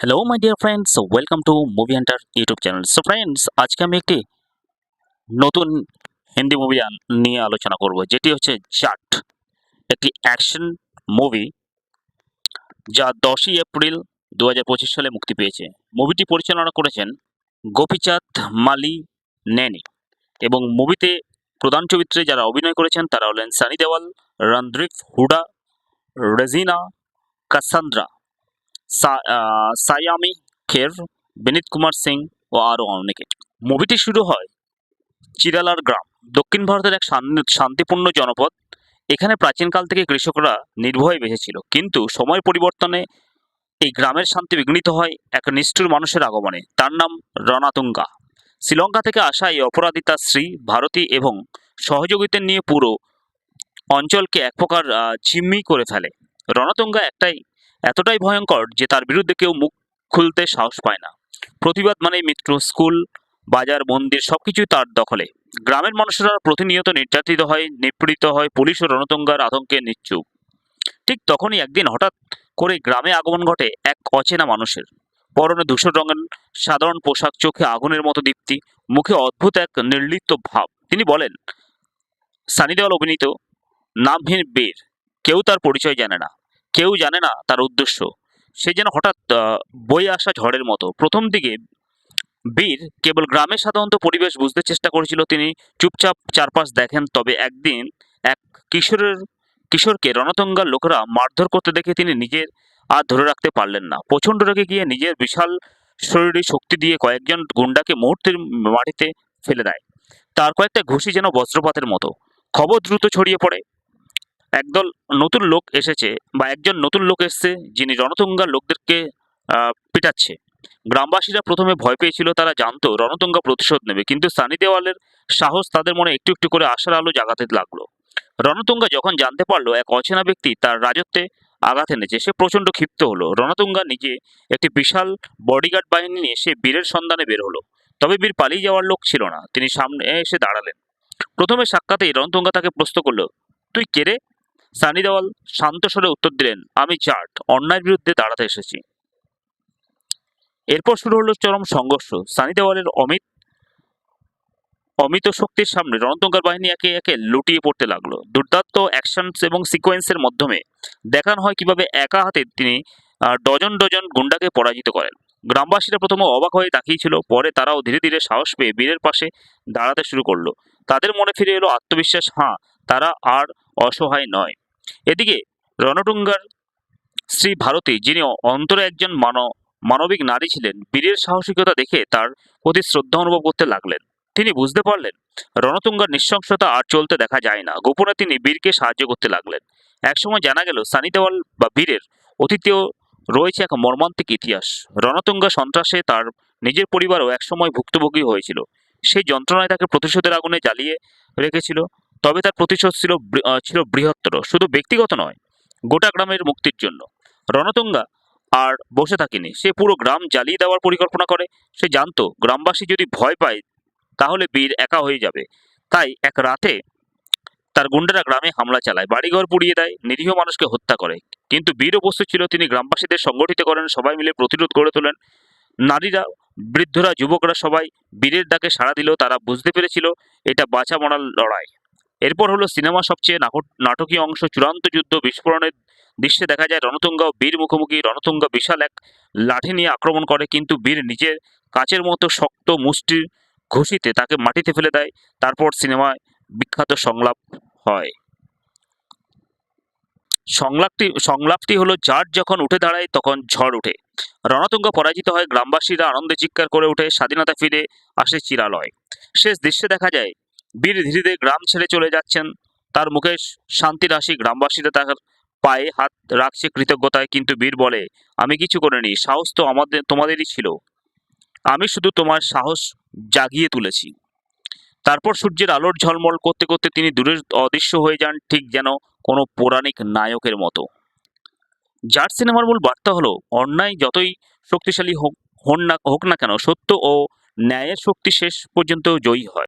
Hello my dear friends welcome to Movie Hunter YouTube channel so friends আজকে আমি একটি নতুন হিন্দি মুভি নিয়ে আলোচনা করব। যেটি হচ্ছে জাট একটি অ্যাকশন মুভি যা দশই এপ্রিল দু হাজার পঁচিশ সালে মুক্তি পেয়েছে। মুভিটি পরিচালনা করেছেন গোপীচাঁদ মালি নেনি এবং মুভিতে প্রধান চরিত্রে যারা অভিনয় করেছেন তারা হলেন সানি দেওয়াল, রণদীপ হুডা, রেজিনা কাসান্দ্রা। সায়ামি, খের, বিনীত কুমার সিং ও আরও অনেকে। মুভিটি শুরু হয় চিরালার গ্রাম, দক্ষিণ ভারতের এক শান্তিপূর্ণ জনপদ। এখানে প্রাচীনকাল থেকে কৃষকরা নির্ভয়ে বেঁচেছিল। কিন্তু সময় পরিবর্তনে এই গ্রামের শান্তি বিঘ্নিত হয় এক নিষ্ঠুর মানুষের আগমনে। তার নাম রণাতুঙ্গা। শ্রীলঙ্কা থেকে আসা এই অপরাধী তার স্ত্রী, ভারতী এবং সহযোগিতা নিয়ে পুরো অঞ্চলকে এক প্রকার জিম্মি করে ফেলে। রণতুঙ্গা একটাই এতটাই ভয়ঙ্কর যে তার বিরুদ্ধে কেউ মুখ খুলতে সাহস পায় না। প্রতিবাদ মানে মিত্র, স্কুল, বাজার, মন্দির সবকিছুই তার দখলে। গ্রামের মানুষেরা প্রতিনিয়ত নির্যাতিত হয়, নিপীড়িত হয়, পুলিশ ও রণতঙ্গার আতঙ্কে নিশ্চুপ ঠিক তখনই একদিন হঠাৎ করে গ্রামে আগমন ঘটে এক অচেনা মানুষের। পরনে ধূসর রঙের সাধারণ পোশাক, চোখে আগুনের মতো দীপ্তি, মুখে অদ্ভুত এক নির্লিপ্ত ভাব। তিনি বলেন সানি দেওয়াল অভিনীত নামহীন বীর, কেউ তার পরিচয় জানে না। কেউ জানে না তার উদ্দেশ্য। সে যেন হঠাৎ বয়ে আসা ঝড়ের মতো। প্রথম দিকে বীর কেবল গ্রামের সাধারণত পরিবেশ বুঝতে চেষ্টা করেছিল, তিনি চুপচাপ চারপাশ দেখেন, তবে একদিন এক কিশোরের, কিশোরকে রণতঙ্গার লোকেরা মারধর করতে দেখে তিনি নিজের আর ধরে রাখতে পারলেন না। প্রচণ্ড রেগে গিয়ে নিজের বিশাল শরীরে শক্তি দিয়ে কয়েকজন গুন্ডাকে মুহূর্তের মাটিতে ফেলে দেয়। তার কয়েকটা ঘুষি যেন বজ্রপাতের মতো। খবর দ্রুত ছড়িয়ে পড়ে। একদল নতুন লোক এসেছে বা একজন নতুন লোক এসেছে যিনি রণতুঙ্গার লোকদেরকে পিটাচ্ছে। গ্রামবাসীরা প্রথমে ভয় পেয়েছিল, তারা জানতো রণতুঙ্গা প্রতিশোধ নেবে, কিন্তু সানি দেওয়ালের সাহস তাদের মনে একটু একটু করে আশার আলো জাগাতে লাগল। রণতুঙ্গা যখন জানতে পারল, এক অচেনা ব্যক্তি তার রাজত্বে আঘাত এনেছে, সে প্রচণ্ড ক্ষিপ্ত হলো। রণতুঙ্গা নিজে একটি বিশাল বডিগার্ড বাহিনী নিয়ে সে বীরের সন্ধানে বের হলো। তবে বীর পালিয়ে যাওয়ার লোক ছিল না, তিনি সামনে এসে দাঁড়ালেন। প্রথমে সাক্ষাতেই রণতুঙ্গা তাকে প্রশ্ন করল, তুই কে রে? সানি দেওয়াল শান্ত স্বরে উত্তর দিলেন, আমি জাট অন্যায়ের বিরুদ্ধে দাঁড়াতে এসেছি। এরপর শুরু হলো চরম সংঘর্ষ। সানি দেওয়ালের অমিত অমিত শক্তির সামনে রণতঙ্গার বাহিনী একে একে লুটিয়ে পড়তে লাগল। দুর্দান্ত অ্যাকশনস এবং সিকোয়েন্সের মাধ্যমে দেখানো হয় কীভাবে একা হাতে তিনি ডজন ডজন গুন্ডাকে পরাজিত করেন। গ্রামবাসীরা প্রথমে অবাক হয়ে তাকিয়েছিল, পরে তারাও ধীরে ধীরে সাহস পেয়ে বীরের পাশে দাঁড়াতে শুরু করল। তাদের মনে ফিরে এলো আত্মবিশ্বাস, হাঁ, তারা আর অসহায় নয়। এদিকে রণটুঙ্গার শ্রী ভারতী, যিনি অন্তরে একজন মানব মানবিক নারী ছিলেন, বীরের সাহসিকতা দেখে তার প্রতি শ্রদ্ধা অনুভব করতে লাগলেন। তিনি বুঝতে পারলেন রণতুঙ্গার নৃশংসতা আর চলতে দেখা যায় না। গোপনে তিনি বীরকে সাহায্য করতে লাগলেন। একসময় জানা গেল সানি দেওয়াল বা বীরের অতীতেও রয়েছে এক মর্মান্তিক ইতিহাস। রণতুঙ্গা সন্ত্রাসে তার নিজের পরিবারও একসময় ভুক্তভোগী হয়েছিল। সেই যন্ত্রণায় তাকে প্রতিশোধের আগুনে জ্বালিয়ে রেখেছিল। তবে তার প্রতিশোধ ছিল ছিল বৃহত্তর, শুধু ব্যক্তিগত নয়, গোটা গ্রামের মুক্তির জন্য। রণতুঙ্গা আর বসে থাকেনি। সে পুরো গ্রাম জ্বালিয়ে দেওয়ার পরিকল্পনা করে। সে জানতো, গ্রামবাসী যদি ভয় পায়, তাহলে বীর একা হয়ে যাবে। তাই এক রাতে তার গুন্ডারা গ্রামে হামলা চালায়, বাড়িঘর পুড়িয়ে দেয়, নিরীহ মানুষকে হত্যা করে। কিন্তু বীর উপস্থিত ছিল, তিনি গ্রামবাসীদের সংগঠিত করেন, সবাই মিলে প্রতিরোধ গড়ে তোলেন। নারীরা, বৃদ্ধরা, যুবকরা সবাই বীরের ডাকে সাড়া দিল তারা বুঝতে পেরেছিল, এটা বাঁচা মরার লড়াই। এরপর হলো সিনেমা সবচেয়ে নাটকীয় অংশ চূড়ান্ত যুদ্ধ বিস্ফোরণের দৃশ্যে দেখা যায় রণতুঙ্গা ও বীর মুখোমুখি, রণতুঙ্গা বিশাল এক লাঠি নিয়ে আক্রমণ করে, কিন্তু বীর নিজের কাচের মতো শক্ত মুষ্টির ঘুষিতে তাকে মাটিতে ফেলে দেয়, তারপর সিনেমায় বিখ্যাত সংলাপ হয়। সংলাপটি সংলাপটি হলো জাট যখন উঠে দাঁড়ায় তখন ঝড় উঠে। রণতুঙ্গ পরাজিত হয়, গ্রামবাসীরা আনন্দে চিৎকার করে উঠে, স্বাধীনতা ফিরে আসে চিরালয়। শেষ দৃশ্যে দেখা যায় বীর ধীরে গ্রাম ছেড়ে চলে যাচ্ছেন। তার মুখে শান্তির হাসি গ্রামবাসীরা তার পায়ে হাত রাখছে কৃতজ্ঞতায়। কিন্তু বীর বলে, আমি কিছু করিনি, সাহস তো আমাদের, তোমাদেরই ছিল। আমি শুধু তোমার সাহস জাগিয়ে তুলেছি। তারপর সূর্যের আলোর ঝলমল করতে করতে তিনি দূরে অদৃশ্য হয়ে যান, ঠিক যেন কোনো পৌরাণিক নায়কের মতো। যার সিনেমার মূল বার্তা হলো, অন্যায় যতই শক্তিশালী হোক, হন না, হোক না কেন, সত্য ও ন্যায়ের শক্তি শেষ পর্যন্ত জয়ী হয়।